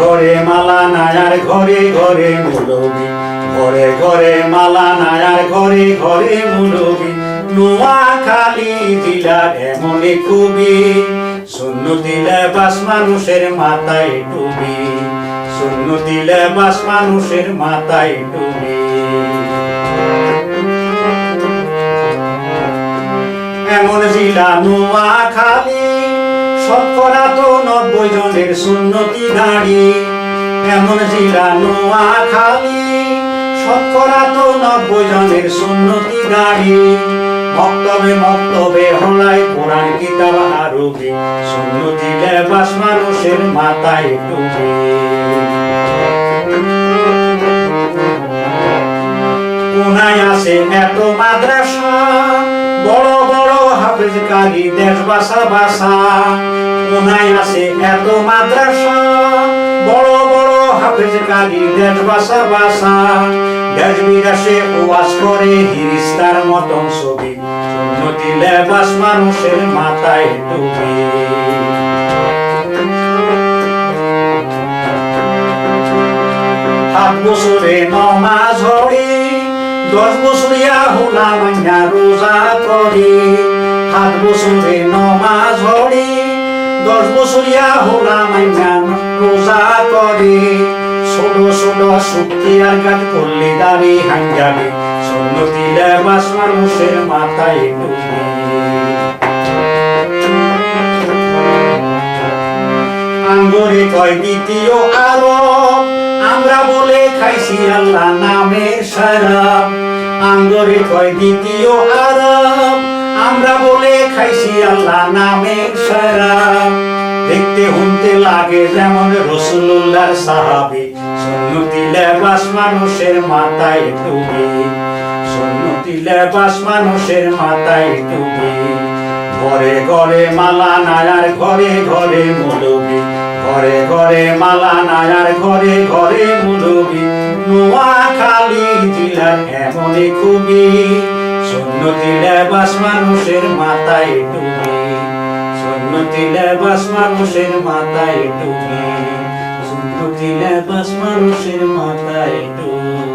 ঘরে মালা নায়ার, ঘরে ঘরে মুলবি। ঘরে ঘরে মালা নায়ার, ঘরে ঘরে মুলবি। নোয়া খালি দিলার এমনে খুবই। শূন্য দিলে বাস মানুষের মাথায় টুবি শূন্য দিলে বাস মানুষের মাথায় টুবি এমন জিলা নোয়া খালি শতকরা তো নব্বই জনের সুন্নতি দাঁড়ি, এমন জিলা নোয়া খালি শতকরা তো নব্বই জনের সুন্নতি দাঁড়ি, মক্তবে মক্তবে হলাই কোরআন কিতাব আরবি সুন্নতি লেবাস মানুষের মাথায় টুপি। কোনায় আছে এত মাদ্রাসা, বড় বড় হাফেজ কারি দেশ বাসা বাসা। কোনায় আছে, এত মাদ্রাসা। বড় বড় হাফেজ কারি দেশ বাসা বাসা। দেশ বিদেশে ওয়াজ করে হিরিস্তার মতন ছবি। সুন্নতি লেবাস মানুষের মাথায় টুপি সাত বছরে নমাজ হরি দশ বছরিয়া হোলা মাইয়া রোজা করি। সাত বছরে নমাজ হরি দশ বছরিয়া হোলা মাইয়া রোজা করি। ষোলো ষোলো শক্তি আর করলি দাঁড়ি হাঙ্গামি সন্নতি লেবাস মানুষের মাথায় আঙ্গুরে কয় দ্বিতীয় আরব আমরা বলে খাইছি আল্লাহ নামের শরাব আঙ্গুরে কয় দ্বিতীয় আরব আমরা বলে খাইছি আল্লাহ নামের দেখতে হুনতে লাগে যেমন রসুল্লাহর সাহাবি। সুন্নতি লেবাস মানুষের মাথায় টুবি সুন্নতি লেবাস মানুষের মাথায় টুবি ঘরে ঘরে মালা নায়ার ঘরে ঘরে মুলবি। ঘরে ঘরে মালা নায়ার ঘরে ঘরে মুলবি। নোয়া খালি জেলার এমনই খুবই। সুন্নতি লেবাস মানুষের মাথায় টুবি সুন্নতি লেবাস মানুষের মাথায় টুবি সুন্নতি বাস মানুষের মাথায় টুবি